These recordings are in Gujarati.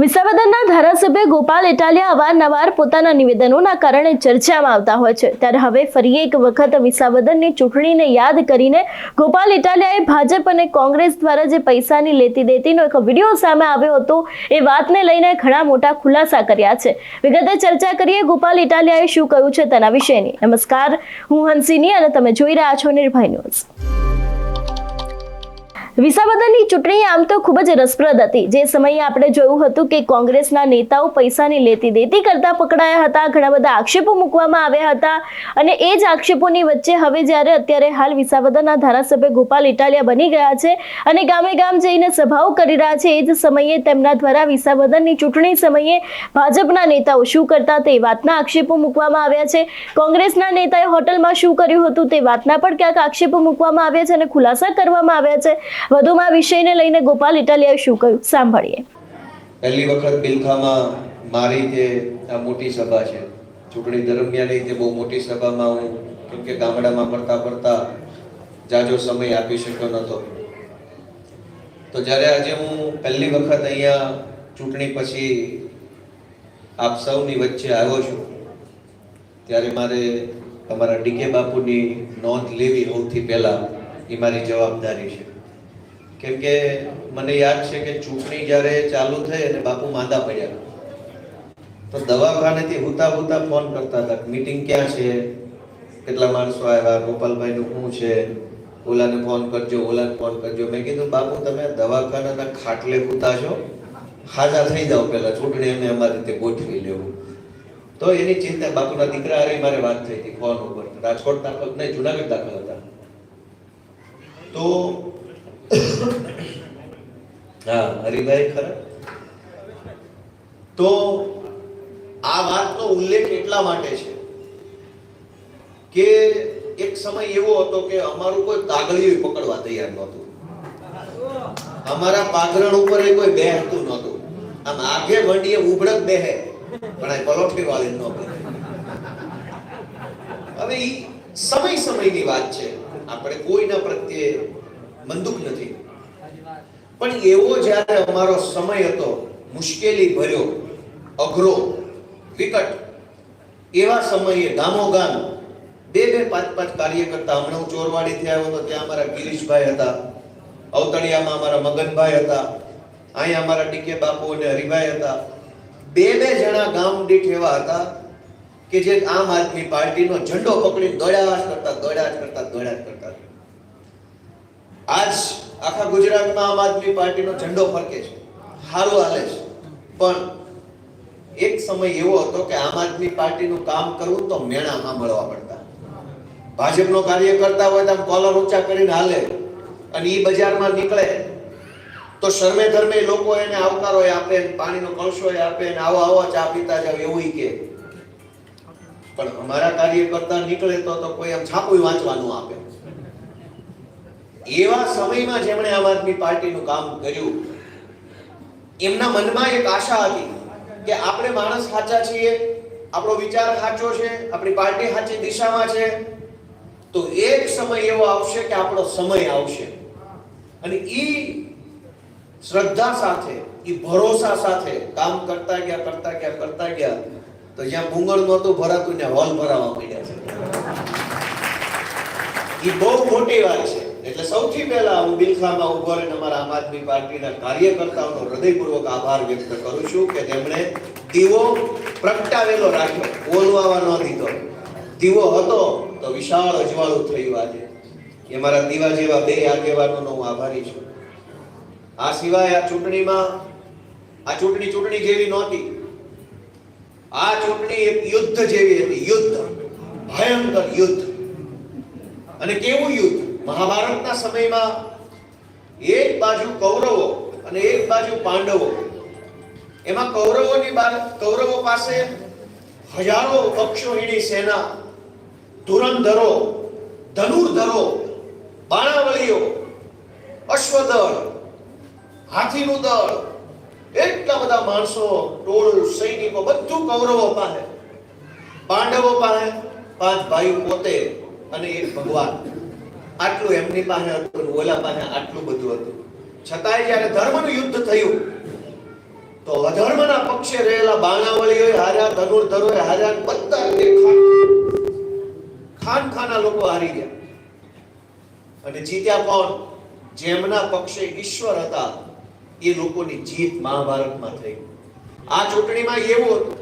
વિસાવદરના ધારાસભ્ય ગોપાલ ઇટાલિયા અવારનવાર પોતાના નિવેદનોના કારણે ચર્ચામાં આવતા હોય છે. ત્યારે હવે ફરી એક વખત વિસાવદરની ચૂંટણીને યાદ કરીને ગોપાલ ઇટાલિયાએ ભાજપ અને કોંગ્રેસ દ્વારા જે પૈસાની લેતી દેતીનો એક વીડિયો સામે આવ્યો હતો, એ વાતને લઈને ઘણા મોટા ખુલાસા કર્યા છે. વિગતે ચર્ચા કરીએ ગોપાલ ઇટાલિયાએ શું કહ્યું છે તેના વિશેની. નમસ્કાર, હું હંસિની અને તમે જોઈ રહ્યા છો નિર્ભય ન્યૂઝ. વિસાવદરની ચૂંટણી આમ તો ખૂબ જ રસપ્રદ હતી. જે સમયે આપણે જોયું હતું કે કોંગ્રેસના નેતાઓ પૈસાની લેતી દેતી કરતા પકડાયા હતા, ઘણા બધા આક્ષેપો મૂકવામાં આવ્યા હતા અને એ જ આક્ષેપોની વચ્ચે હવે જ્યારે અત્યારે હાલ વિસાવદરના ધારાસભ્ય ગોપાલ ઇટાલિયા બની ગયા છે અને ગામે ગામ જઈને સભાઓ કરી રહ્યા છે, એ જ સમયે તેમના દ્વારા વિસાવદરની ચૂંટણી સમયે ભાજપના નેતાઓ શું કરતા તે વાતના આક્ષેપો મૂકવામાં આવ્યા છે. કોંગ્રેસના નેતાએ હોટલમાં શું કર્યું હતું તે વાતના પણ ક્યાંક આક્ષેપો મૂકવામાં આવ્યા છે અને ખુલાસા કરવામાં આવ્યા છે. વધુમાં વિષયને લઈને ગોપાલ ઇટાલિયાએ શું કહ્યું? સાંભળીએ. પહેલી વખત બિલખામાં મારી તે આ મોટી સભા છે, ચૂંટણી દરમિયાન તે બહુ મોટી સભામાં હું, કેમ કે ગામડામાં ફરતા ફરતા જાજો સમય આપી શક્યો નહોતો. તો જ્યારે આજે હું પહેલી વખત અહીંયા ચૂંટણી પછી આપ સૌની વચ્ચે આવ્યો છું, ત્યારે મારે તમારા ડીકે બાપુની નોંધ લેવી સૌથી પહેલાં એ મારી જવાબદારી છે. કેમ કે મને યાદ છે કે ચૂંટણી જ્યારે ચાલુ થઈ અને બાપુ માંદા પડ્યા. તો દવાખાનેથી હુતા હુતા ફોન કરતા હતા મીટિંગ ક્યાં છે? કેટલા માણસો આવ્યા? ગોપાલભાઈનું શું છે? ઓલાને ફોન કરજો, ઓલાને ફોન કરજો. મેં કીધું, બાપુ, તમે દવાખાનાના ખાટલે કૂતા છો? હાજા થઈ જાઓ પહેલાં. ચૂંટણી અમે અમારી રીતે ગોઠવી લેવું. તો એની ચિંતા, બાપુના દીકરા હારે મારે વાત થઈ હતી ફોન ઉપર. રાજકોટ દાખલ નહીં, જુનાગઢ દાખલ હતા. તો હા, હરિભાઈ, ખરા? તો આ વાતનો ઉલ્લેખ એટલા માટે છે કે એક સમય એવો હતો કે અમારું કોઈ તાગળિયું પકડવા તૈયાર નહોતું. અમારા પાઘરણ ઉપર એ કોઈ બેહતું નહોતું. આમ આગે વંડીએ ઉભડક બેહે, પણ આ પલોઠી વાળી ન હવે એ સમય સમયની વાત છે. આપણે કોઈના પ્રત્યે બંદૂક નથી. પણ એવો જ્યારે અમારો સમય હતો, મુશ્કેલી ભર્યો, અઘરો, વિકટ, એવા સમયે ગામો ગામ બે બે પાંચ પાંચ કાર્યકર્તા હમણાં હું ચોરવાડીથી આવ્યો હતો, ત્યાં અમારા ગિરીશભાઈ હતા અવતળિયામાં અમારા મગનભાઈ હતા, અહીંયા અમારા ડીકે બાપુ અને હરિભાઈ હતા. બે બે જણા ગામ દીઠ એવા હતા કે જે આમ આદમી પાર્ટીનો ઝંડો પકડી દોડ્યા કરતા દોડ્યા જ કરતા દોડ્યા જ કરતા. આજ આખા ગુજરાતમાં આમ આદમી પાર્ટીનો ઝંડો ફરકે છે. સારું હાલે છે. પણ એક સમય એવો હતો કે આમ આદમી પાર્ટીનું કામ કરવું તો મેણા સાંભળવા પડતા. ભાજપનો કાર્ય કરતા હોય તો આમ કોલર ઊંચા કરીને હાલે અને એ બજારમાં નીકળે. તો શરમે ધર્મે લોકો એને આવકારો આપે પાણીનો કળશો આપે ને આવો આવો ચા પીતા જાવ એવું કે. પણ અમારા કાર્યકર્તા નીકળે તો કોઈ આમ છાપું વાંચવાનું આપે. એવા સમયમાં જેમણે આમ આદમી પાર્ટીનું કામ કર્યું, એમના મનમાં એક આશા હતી કે આપણે માણસ સાચા છીએ, આપણો વિચાર સાચો છે, આપણી પાર્ટી સાચી દિશામાં છે, તો એક સમય એવો આવશે કે આપણો સમય આવશે. અને એ શ્રદ્ધા સાથે એ ભરોસા સાથે કામ કરતા ગયા કરતા ગયા કરતા ગયા, તો જ્યાં ભૂંગળ નહોતું ભરાતું, ત્યાં હોલ ભરાવા માંડ્યા છે. એ બહુ મોટી વાત છે. એટલે સૌથી પહેલા હું બિલખામાં ઊભો રહીને અમારા આમ આદમી પાર્ટીના કાર્યકર્તાઓનો હૃદયપૂર્વક આભાર વ્યક્ત કરું છું કે તેમણે દીવો પ્રગટાવેલો રાખ્યો. ઓલવાવા ન દીધો. દીવો હતો તો વિશાળ અજવાળું થયું આજે એ મારા દીવા જેવા બે આગેવાનોનો હું આભારી છું. આ સિવાય આ ચૂંટણીમાં, આ ચૂંટણી ચૂંટણી જેવી નહોતી. આ ચૂંટણી એક યુદ્ધ જેવી હતી. યુદ્ધ. ભયંકર યુદ્ધ. અને કેવું યુદ્ધ? મહાભારતના સમયમાં એક બાજુ કૌરવો અને એક બાજુ પાંડવો. એમાં કૌરવોની કૌરવો પાસે હજારો પક્ષોહીણી સેના, ધુરંધરો, ધનુર્ધરો, બાણાવળીઓ, અશ્વદળ, હાથીનું દળ, એટલા બધા માણસો, ટોળું, સૈનિકો, બધું કૌરવો પાસે. પાંડવો પાસે પાંચ ભાઈઓ પોતે અને એક ભગવાન. આટલું એમની પાસે હતું ઓલા પાસે આટલું બધું હતું. છતાંય જ્યારે ધર્મનું યુદ્ધ થયું, તો અધર્મના પક્ષે રહેલા બાણાવળીઓ હાર્યા, ધનુર્ધરોએ હાર્યા બધા ખાન ખાના લોકો હારી ગયા. અને જીત્યા કોણ? જેમના પક્ષે ઈશ્વર હતા, એ લોકોની જીત મહાભારતમાં થઈ. આ ચૂંટણીમાં એવું હતું.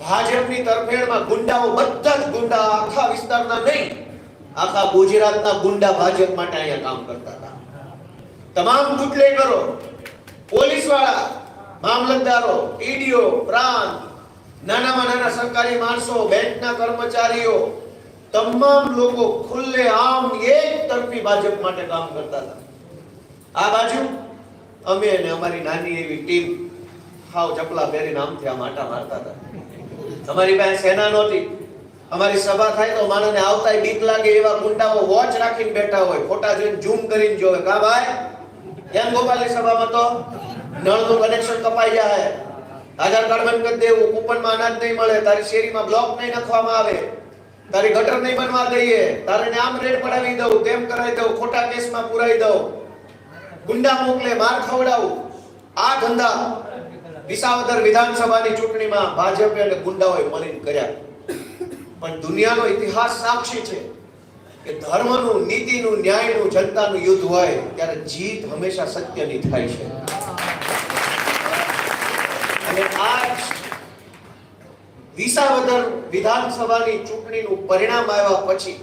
ભાજપની તરફેણમાં ગુંડાઓ બધા જ ગુંડા આખા વિસ્તારના નહીં આખા ગુજરાતના ગુંડા ભાજપ માટે અહીંયા કામ કરતા હતા. તમામ બુટલેગરો પોલીસવાળા મામલતદારો, ઈડીઓ, પ્રાંત, નાનામાં નાના સરકારી માણસો, બેંકના કર્મચારીઓ, તમામ લોકો ખુલ્લે આમ એક તરફી ભાજપ માટે કામ કરતા હતા. આ બાજુ અમે અને અમારી નાની એવી ટીમ હાવ ચપલા પહેરીને આમથી આમ આટા મારતા હતા. અમારી પાસે સેના નહોતી. અમારી સભા થાય તો માણસને આવતાય બીક લાગે એવા ગુંડાઓ વોચ રાખીને બેઠા હોય. ફોટા જોઈને ઝૂમ કરીને જોવે. કા ભાઈ? એમ ગોપાલની સભામાં તો? નળનું કનેક્શન કપાઈ જાય આધાર કાર્ડ બંધ કરી દેવું. કૂપનમાં અનાજ નહીં મળે. તારી શેરીમાં બ્લોક નહીં નાખવામાં આવે. તારી ગટર નહીં બનવા દઈએ. તારે આમ રેડ પડાવી દઉં, તેમ કરાવી દઉં, ખોટા કેસમાં પુરાઈ દઉં. ગુંડા મોકલે, માર ખવડાવું. આ ધંધા વિસાવદર વિધાનસભાની ચૂંટણીમાં ભાજપે અને ગુંડાઓએ મળીને કર્યા. પણ દુનિયાનો ઇતિહાસ સાક્ષી છે કે ધર્મનું, નીતિનું, ન્યાયનું, જનતાનું યુદ્ધ હોય ત્યારે જીત હંમેશા સત્યની થાય છે. અને આજ વિસાવદર વિધાનસભાની ચૂંટણીનું પરિણામ આવ્યા પછી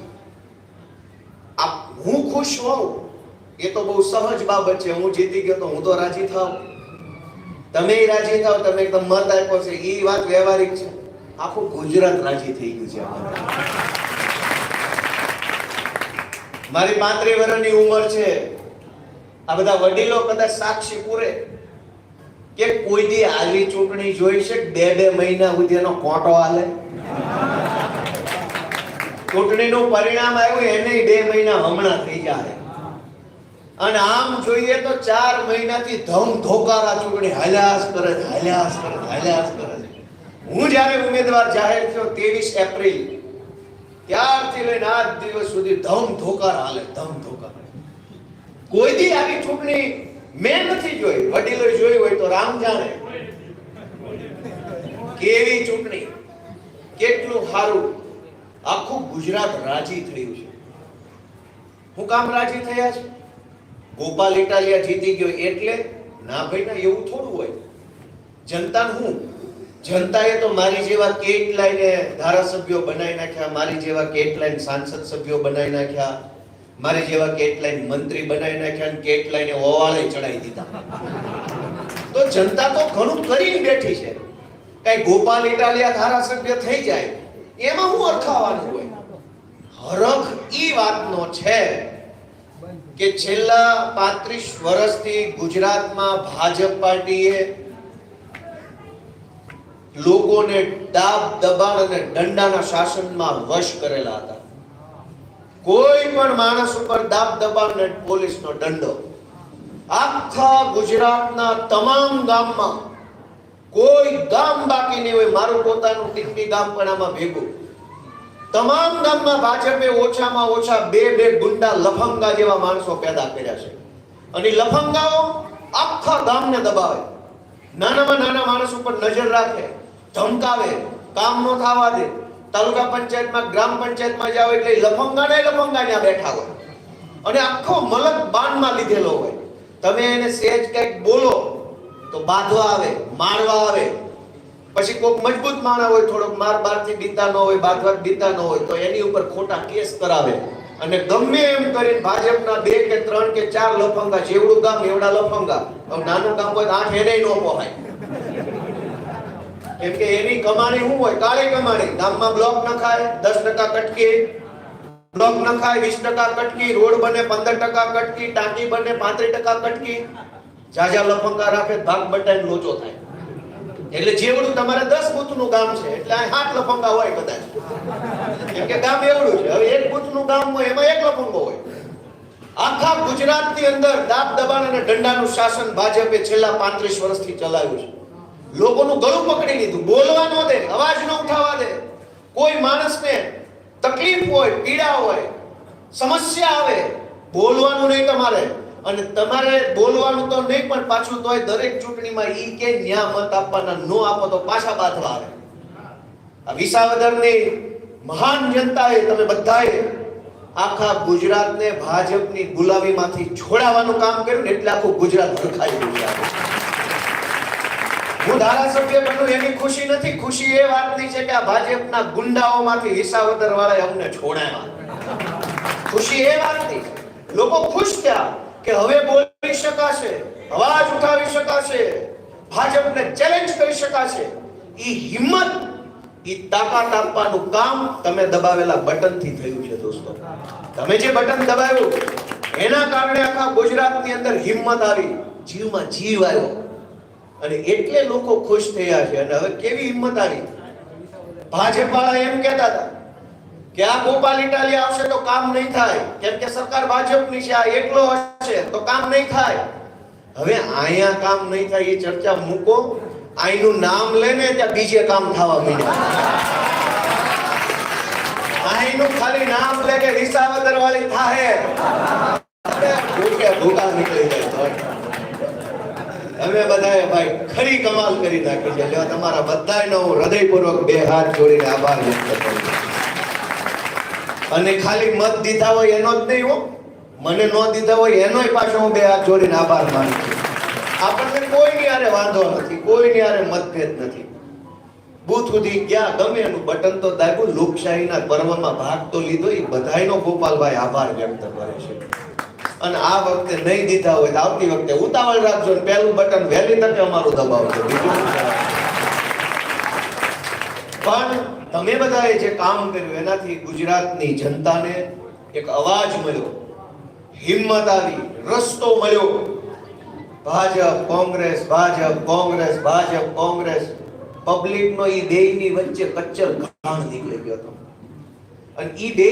આ હું ખુશ હોઉં, એ તો બહુ સહજ બાબત છે. હું જીતી ગયો તો હું તો રાજી થાવ તમે રાજી થાવ તમે એકદમ મત આપ્યો છે. એ વાત વ્યવહારિક છે. આખું ગુજરાત રાજી થઈ ગયું છે મારી પાંત્રીસ વર્ષની ઉંમર છે. આ બધા વડીલો કદાચ સાક્ષી પૂરે કે કોઈ દી આવી ચૂંટણી જોઈ છે બે બે મહિના સુધી એનો કોટો હાલે? ચૂંટણીનું પરિણામ આવ્યું એને બે મહિના હમણાં થઈ જાય. અને આમ જોઈએ તો ચાર મહિનાથી ધમ ધોકારા ચૂંટણી હાલ્યાસ કરે હાલ્યાસ કરે હાલ્યાસ કરે. હું જ્યારે ઉમેદવાર જાહેર થયો ત્રેવીસ એપ્રિલ, ત્યારથી લઈને આજ દિવસ સુધી ધમ ધોકાર હાલે, ધમ ધોકાર કોઈ દી આવી ચૂંટણી મેં નથી જોઈ વડીલો જોઈ હોય તો રામ જાણે. કેવી ચૂંટણી? કેટલું સારું આખું ગુજરાત રાજી થયું છે. હું કામ રાજી થયા છે? ગોપાલ ઇટાલિયા જીતી ગયો એટલે? ના ભાઈ, ના, એવું થોડું હોય. જનતાનું હું જનતાએ તો મારી જેવા કેટલાયને ધારાસભ્યો બનાવી નાખ્યા, મારી જેવા કેટલાય સાંસદ સભ્યો બનાવી નાખ્યા, મારી જેવા કેટલાય મંત્રી બનાવી નાખ્યા અને કેટલાયને ઓવાળે ચડાવી દીધા. તો જનતા તો ઘણું કરીને બેઠી છે. કઈ ગોપાલ ઇટાલિયા ધારાસભ્ય થઈ જાય, એમાં હું અર્થાવાનું હોય? હરખ ઈ વાતનો છે કે છેલ્લા પાંત્રીસ વર્ષથી ગુજરાતમાં ભાજપ પાર્ટીએ લોકોને દાબ દબાણ અને દંડાના શાસનમાં વશ કરેલા હતા. કોઈ પણ માણસ ઉપર દાબ દબાણ અને પોલીસનો દંડો. આખા ગુજરાતના તમામ ગામમાં કોઈ ગામ બાકી નહીં હોય, મારું પોતાનું ટીકડી ગામ પણ આમાં ભેગું. તમામ ગામમાં ભાજપે ઓછામાં ઓછા બે બે ગુંડા લફંગા જેવા માણસો પેદા કર્યા છે. અને લફંગાઓ આખા ગામને દબાવે. નાનામાં નાના માણસ ઉપર નજર રાખે. ધમકાવે, કામ નો થવા દે. તાલુકા પંચાયતમાં, ગ્રામ પંચાયતમાં જાવ એટલે લફંગા ને લફંગા બેઠા હોય. અને આખો મલક બાનમાં લીધેલો હોય. તમે એને સેજ કંઈક બોલો, તો બાંધવા આવે મારવા આવે. પછી કોઈક મજબૂત માણા હોય, થોડોક માર બારથી બીતા ન હોય બાંધવા બીતા ન હોય, તો એની ઉપર ખોટા કેસ કરાવે. અને ગમે એમ કરીને ભાજપના બે કે ત્રણ કે ચાર લફંગા, જેવડું ગામ એવડા લફંગા. નાનું ગામ હોય આઠ એને ન પોહાય. કેમ કે એની કમાણી શું હોય, કાળી કમાણી. ગામમાં બ્લોક નખાય, દસ ટકા કટકી. બ્લોક નખાય, વીસ ટકા કટકી. રોડ બને, પંદર ટકા કટકી. ટાંકી બને, પાંત્રીસ ટકા કટકી. જાજા લફંગા રાખે ભાગ બટાઈને લોચો થાય. એટલે જેવડું તમારે દસ બૂથનું ગામ છે, એટલે આઠ લફંગા હોય કદાચ. કેમ કે ગામ એવડું છે. હવે એક બૂથનું ગામ હોય, એમાં એક લફંગો હોય. આખા ગુજરાતની અંદર દાબ દબાણ અને દંડાનું શાસન ભાજપે છેલ્લા પાંત્રીસ વર્ષથી ચલાવ્યું છે. લોકોનું ગળું પકડી લીધું. બોલવા ન દે, અવાજ ન ઉઠાવવા દે. કોઈ માણસને તકલીફ હોય, પીડા હોય, સમસ્યા આવે, બોલવાનું નહીં તમારે. અને તમારે બોલવાનું તો નહીં, પણ પાછું તોય દરેક ચૂંટણીમાં ઈ કે ન્યા મત આપવાના, નો આપો તો પાછા બાથવા આવે. આ વિસાવદરની મહાન જનતાએ તમે બધાએ આખા ગુજરાતને ભાજપની ગુલામીમાંથી છોડાવવાનું કામ કર્યું ને એટલે આખું ગુજરાત ભરખાઈ ગયું. હું ધારાસભ્ય હિંમત, ઈ તાકાત આપવાનું કામ તમે દબાવેલા બટનથી થયું છે દોસ્તો. તમે જે બટન દબાવ્યું, એના કારણે આખા ગુજરાતની અંદર હિંમત આવી. જીવમાં જીવ આવ્યો. અને એટલે લોકો ખુશ થયા છે અને હવે કેવી હિંમત આવી? ભાજપ વાળા એમ કહેતા હતા કે આ ગોપાલ ઇટાલી આવશે તો કામ નહીં થાય. કેમ કે સરકાર ભાજપની છે, આ એકલો હશે તો કામ નહીં થાય. હવે અહીંયા કામ નહીં થાય એ ચર્ચા મૂકો. અહીંનું નામ લેને ત્યાં બીજે કામ થવા માંડ્યા. અહીંનું ખાલી નામ લે કે રિસાવદર વાળી થાય નીકળી જાય. તો અમે બધાએ ભાઈ ખરી કમાલ કરી નાખી છે. એટલે તમારા બધાયનો હું હૃદયપૂર્વક બે હાથ જોડીને આભાર વ્યક્ત કરું અને ખાલી મત દીધા હોય એનો જ નહીં હો. મને ન દીધા હોય એનોય પાછો હું બે હાથ જોડીને આભાર માનું છું. આપણને કોઈની આરે વાંધો નથી, કોઈની આરે મતભેદ નથી. બૂથ સુધી ગયા, ગમે એનું બટન તો દાબ્યું લોકશાહીના પર્વમાં ભાગ તો લીધો, એ બધાયનો ગોપાલભાઈ આભાર વ્યક્ત કરે છે. અને આ વખતે નહીં દીધા હોય તો આવતી વખતે ઉતાવળ રાખજો ને પહેલું બટન વહેલી તકે અમારું દબાવજો. પણ તમે બધાએ જે કામ કર્યું, એનાથી ગુજરાતની જનતાને એક અવાજ મળ્યો. હિંમત આવી, રસ્તો મળ્યો. ભાજપ, કોંગ્રેસ ભાજપ કોંગ્રેસ ભાજપ, કોંગ્રેસ. પબ્લિકનો ઈ બેયની વચ્ચે કચ્ચર ઘાણ નીકળી ગયો હતો. અને ઈ બે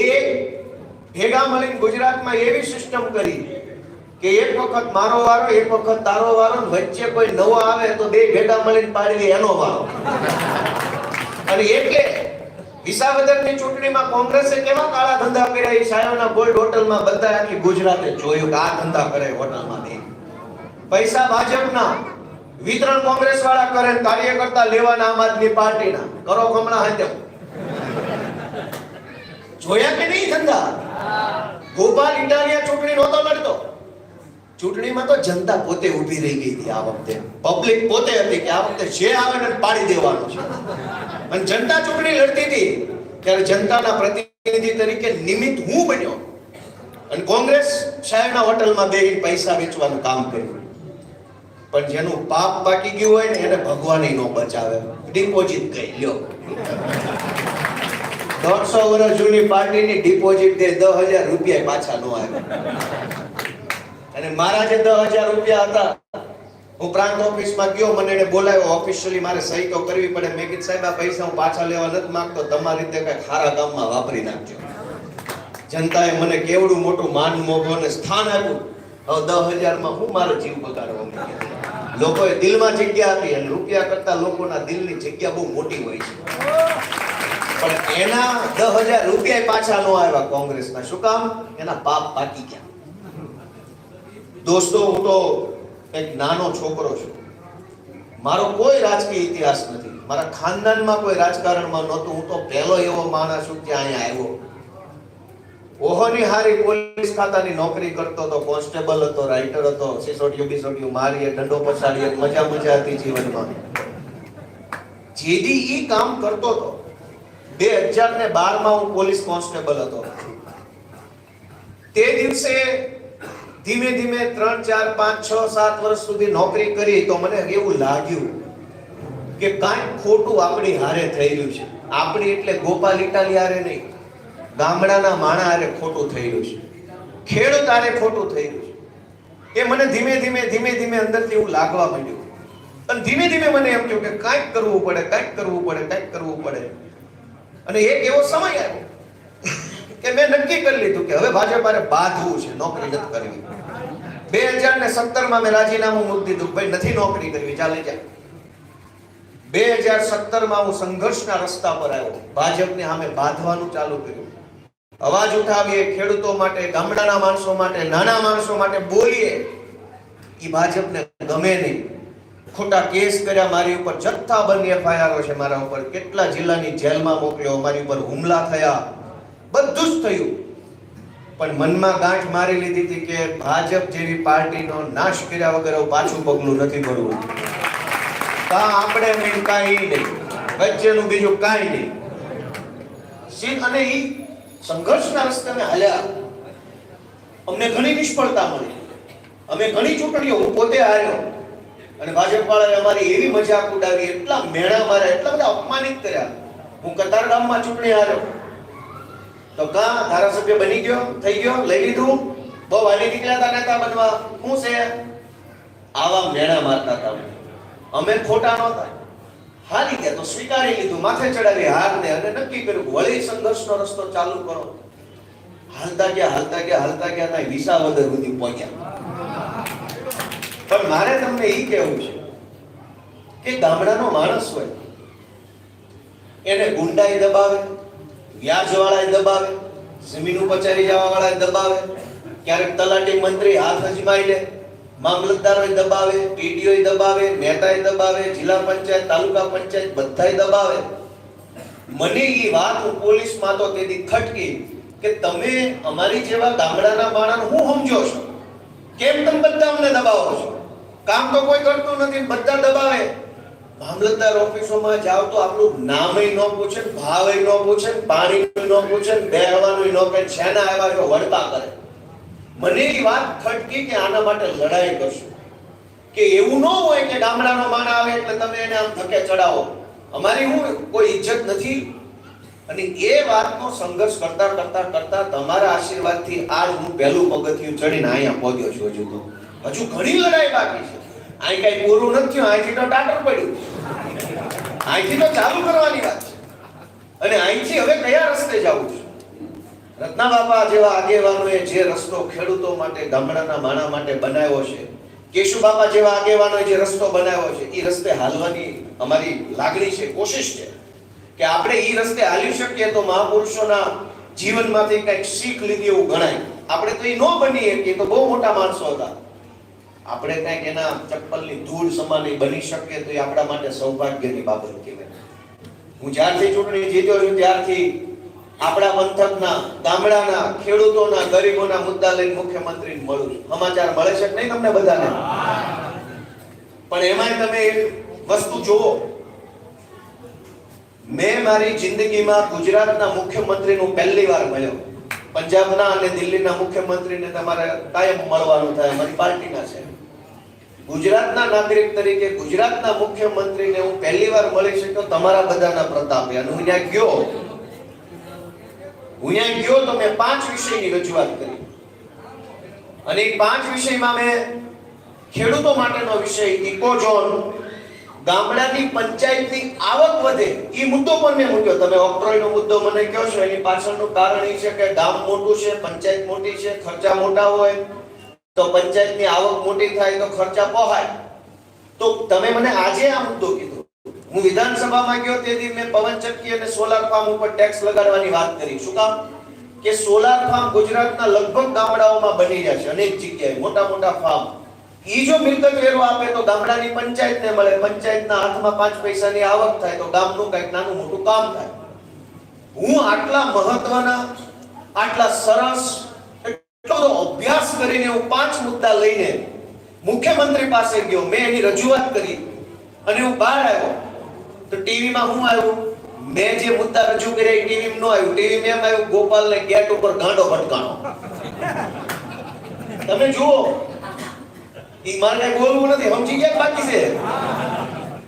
ભેગા મળીને ગુજરાતમાં એવી સિસ્ટમ કરી કે એક વખત મારો વારો, એક વખત તારો વારો વચ્ચે કોઈ નવો આવે તો બે ભેગા મળીને પાડી દે એનો વારો. અને એટલે વિસાવદરની ચૂંટણીમાં કોંગ્રેસે કેવા કાળા ધંધા કર્યા એ સાયોના ગોલ્ડ હોટલમાં બધા આખી ગુજરાતે જોયું કે આ ધંધા કરે હોટલમાં નહીં પૈસા ભાજપના, વિતરણ કોંગ્રેસ વાળા કરે કાર્યકર્તા લેવાના આમ આદમી પાર્ટીના. કરો કમણા હાથે જોયા કે નહીં ધંધા? ગોપાલ ઇટાલિયા ચૂંટણી નહોતો લડતો. ચૂંટણીમાં તો જનતા પોતે ઊભી રહી ગઈ હતી આ વખતે. પબ્લિક પોતે હતી કે આ વખતે જે આવે ને પાડી દેવાનું છે. અને જનતા ચૂંટણી લડતી હતી ત્યારે જનતાના પ્રતિનિધિ તરીકે નિમિત્ત હું બન્યો. અને કોંગ્રેસ શહેરના હોટલમાં બેહીને પૈસા વેચવાનું કામ કર્યું. પણ જેનું પાપ બાકી ગયું હોય ને એને ભગવાન નો બચાવે ડિપોઝિટ ગઈ, લ્યો. દોઢસો વર્ષ જૂની પાર્ટીની ડિપોઝિટ દે, દસ હજાર રૂપિયા પાછા નો આવે. અને મારા જે દસ હજાર રૂપિયા હતા, હું પ્રાંત ઓફિસમાં ગયો, મને એને બોલાવ્યો ઓફિશિયલી મારે સહી તો કરવી પડે. મેં કીધું, સાહેબ, આ પૈસા હું પાછા લેવા નથી માંગતો. તમારી રીતે કઈ ખારા ગામમાં વાપરી નાખજો. જનતાએ મને કેવડું મોટું માન, મોભો અને સ્થાન આપ્યું. હવે દસ હજારમાં હું મારો જીવ બગાડવા લોકોએ દિલમાં જગ્યા આપી અને રૂપિયા કરતા લોકોના દિલની જગ્યા બહુ મોટી હોય છે. એના દસ હજાર રૂપિયા પાછા ન આવ્યા કોંગ્રેસના. શું કામ? એના પાપ બાકી ગયા. દોસ્તો, હું તો એક નાનો છોકરો છું. મારો કોઈ રાજકીય ઇતિહાસ નથી. મારા ખાનદાનમાં કોઈ રાજકારણમાં નહોતું. હું તો પહેલો એવો માણસ છું કે અહીંયા આવ્યો. ઓહોની હારી પોલીસ ખાતાની નોકરી કરતો હતો, કોન્સ્ટેબલ હતો, રાઇટર હતો, સિસોટિયું, બિસોટિયું મારીએ દંડો પછાડીએ, મજા મજા હતી જીવનમાં. જેદી ઈ કામ કરતો હતો. બે હજાર ને બારમાં હું પોલીસ કોન્સ્ટેબલ હતો. તે દિવસે ધીમે ધીમે ત્રણ, ચાર, પાંચ, છ, સાત વર્ષ સુધી નોકરી કરી તો મને એવું લાગ્યું કે કાંઈક ખોટું આપણી હારે રહ્યું છે. આપણી એટલે ગોપાલ ઇટાલી હારે નહીં, ગામડાના માણા હારે ખોટું રહ્યું છે. ખેડૂત હારે ખોટું રહ્યું છે. એ મને ધીમે ધીમે ધીમે ધીમે અંદરથી એવું લાગવા માંડ્યું. અને ધીમે ધીમે મને એમ થયું કે કાંઈક કરવું પડે, કાંઈક કરવું પડે, કાંઈક કરવું પડે. અને એક એવો સમય આવ્યો કે મેં નક્કી કરી લીધું કે હવે ભાજપ મારે બાંધવું છે, નોકરી નથી કરવી. બે હજાર ને સત્તરમાં મેં રાજીનામું મૂકી દીધું ભાઈ નથી નોકરી કરવી, ચાલે જાય બે હજાર સત્તરમાં હું સંઘર્ષના રસ્તા પર આવ્યો. ભાજપને સામે બાંધવાનું ચાલુ કર્યું. અવાજ ઉઠાવીએ ખેડૂતો માટે, ગામડાના માણસો માટે, નાના માણસો માટે બોલીએ. એ ભાજપને ગમે નહીં. ખોટા કેસ કર્યા, મારી ઉપર જથ્થાબંધ એફઆઈઆરો છે, મારા ઉપર કેટલા જિલ્લાની જેલમાં મોકલ્યો મારી ઉપર હુમલા થયા. બધું જ થયું. પણ મનમાં ગાંઠ મારી લીધી હતી કે ભાજપ જેવી પાર્ટીનો નાશ કર્યા વગર પાછું પગલું નથી ભરવું. કા આપણે મેં કાંઈ નહીં. વચ્ચેનું બીજું કાંઈ નહીં. અને એ સંઘર્ષના રસ્તાને હાલ્યા. અમને ઘણી નિષ્ફળતા મળી. અમે ઘણી ચૂંટણીઓ પોતે હાર્યો. અને ભાજપ વાળાએ અમારી એવી મજાક ઉડાવી, એટલા મેણા માર્યા, એટલા બધા અપમાનિત કર્યા. હું કતારગામમાં ચૂંટણી હાર્યો. તો કા ધારાસભ્ય બની ગયો, થઈ ગયો, લઈ લીધું. બહુ હાલી નીકળ્યા હતા નેતા બનવા. શું છે? આવા મેણા મારતા હતા અમે. ખોટા નહોતા. હારી ગયા તો સ્વીકારી લીધું, માથે ચડાવી હારને અને નક્કી કર્યું વળી સંઘર્ષનો રસ્તો ચાલુ કરો. હાલતા ગયા હાલતા ગયા હાલતા ગયા, ત્યાં વિસાવદર સુધી પહોંચ્યા. પણ મારે તમને એ કહેવું છે કે ગામડાનો માણસ હોય, એને ગુંડાઈ દબાવે વ્યાજવાળાએ દબાવે, જમીન ઉપચારી ચડી જવા વાળાએ દબાવે, ક્યારેક તલાટી મંત્રી હાથ અજમાઈ લે મામલતદારોએ દબાવે પીડીઓએ દબાવે નેતાએ દબાવે, જિલ્લા પંચાયત, તાલુકા પંચાયત બધાય દબાવે. મને એ વાત હું પોલીસમાં તો તેથી ખટકી કે તમે અમારી જેવા ગામડાના માણસ હું સમજો છો? કેમ તમે બધા અમને દબાવો છો? કામ તો કોઈ કરતું નથી, બધા દબાવે. મામલતદાર ઓફિસોમાં જાવ તો આપણું નામય ન પૂછે ભાવય ન પૂછે, પાણીનું ન પૂછે, બેહવાનું ન કે છેના આવ્યા જો વળતા કરે. મને એ વાત ખટકી કે આના માટે લડાઈ કરશું. કે એવું ન હોય કે ગામડાનો માણ આવે એટલે તમે એને આમ ધકે ચડાવો. અમારી હું કોઈ ઇજ્જત નથી. અને એ વાતનો સંઘર્ષ કરતા કરતા કરતા તમારા આશીર્વાદથી આજ હું પહેલું પગથિયું ચડીને અહીંયા પહોંચ્યો છું હજુ તો. હજુ ઘણી લડાઈ બાકી છે. અહીં કઈ પૂરું નથી અહીંથી તો ટાટર પડ્યું. અહીંથી તો ચાલુ કરવાની વાત છે. અને અહીંથી હવે કયા રસ્તે જવું છે? રત્ના બાપા જેવા આગેવાનોએ જે રસ્તો ખેડૂતો માટે, ગામડાના માણા માટે બનાવ્યો છે, કેશુ બાપા જેવા આગેવાનોએ જે રસ્તો બનાવ્યો છે એ રસ્તે હાલવાની અમારી લાગણી છે, કોશિશ છે. કે આપણે એ રસ્તે હાલી શકીએ તો મહાપુરુષોના જીવનમાંથી કંઈક શીખ લીધી એવું ગણાય. આપણે તો એ ન બનીએ કે તો બહુ મોટા માણસો હતા. આપણે કંઈક એના ચપ્પલની ધૂળ સમાન બની શકીએ તો એ આપણા માટે સૌભાગ્યની બાબત કહેવાય. હું જ્યારથી ચૂંટણી જીત્યો છું ત્યારથી આપણા પંથકના, ગામડાના, ખેડૂતોના, ગરીબોના મુદ્દા લઈને મુખ્યમંત્રીને મળું સમાચાર મળે છે નહીં તમને બધાને? પણ એમાંય તમે એક વસ્તુ જુઓ. મેં મારી જિંદગીમાં ગુજરાતના મુખ્યમંત્રીનું પહેલી વાર મળ્યો. પંજાબના અને દિલ્હીના મુખ્યમંત્રીને તમારે કાયમ મળવાનું થાય. અમારી પાર્ટીના છે. ગુજરાતના નાગરિક તરીકે, ગુજરાતના મુખ્યમંત્રીને હું પહેલી વાર મળી શક્યો તમારા બધાના પ્રતાપે. અને હું ત્યાં ગયો. હું ત્યાં ગયો તો મેં પાંચ વિષયની રજૂઆત કરી. અને પાંચ વિષયમાં મેં ખેડૂતો માટેનો વિષય, ઇકોઝોન, ગામડાની પંચાયતની આવક વધે, એ મુદ્દો પણ મેં મૂક્યો. તમે ઓક્ટ્રોયનો મુદ્દો મને કહો છો, એની પાછળનું કારણ એ છે કે ગામ મોટું છે, પંચાયત મોટી છે, ખર્ચા મોટા હોય તો પંચાયતની આવક મોટી થાય તો ખર્ચા પહોંચાય તો તમે મને આજે આ મુદ્દો કીધો. હું વિધાનસભામાં ગયો તેથી મેં પવનચક્કી અને સોલાર ફાર્મ ઉપર ટેક્સ લગાડવાની વાત કરી. શું કામ? કે સોલાર ફાર્મ ગુજરાતના લગભગ ગામડાઓમાં બની રહ્યા છે, અનેક જગ્યાએ, મોટા મોટા ફાર્મ ઈ જો મિલકત વેરો આપે તો ગામડાની પંચાયતને મળે, પંચાયતના હાથમાં પાંચ પૈસાની આવક થાય તો ગામનું કંઈક નાનું મોટું કામ થાય. હું આટલા મહત્વના, આટલા સરસ એટલો અભ્યાસ કરીને હું પાંચ મુદ્દા લઈને મુખ્યમંત્રી પાસે ગયો. મેં એની રજૂઆત કરી અને હું બહાર આવ્યો. તો ટીવીમાં હું આવ્યું? મેં જે મુદ્દા રજૂ કર્યા એ ટીવીમાં ન આવ્યું. ટીવીમાં એમ આવ્યું, ગોપાલને ગેટ ઉપર ગાંડો ભટકાણો. તમે જુઓ. ઈ મારે બોલવું નથી. સમજી ગયા બાકી છે?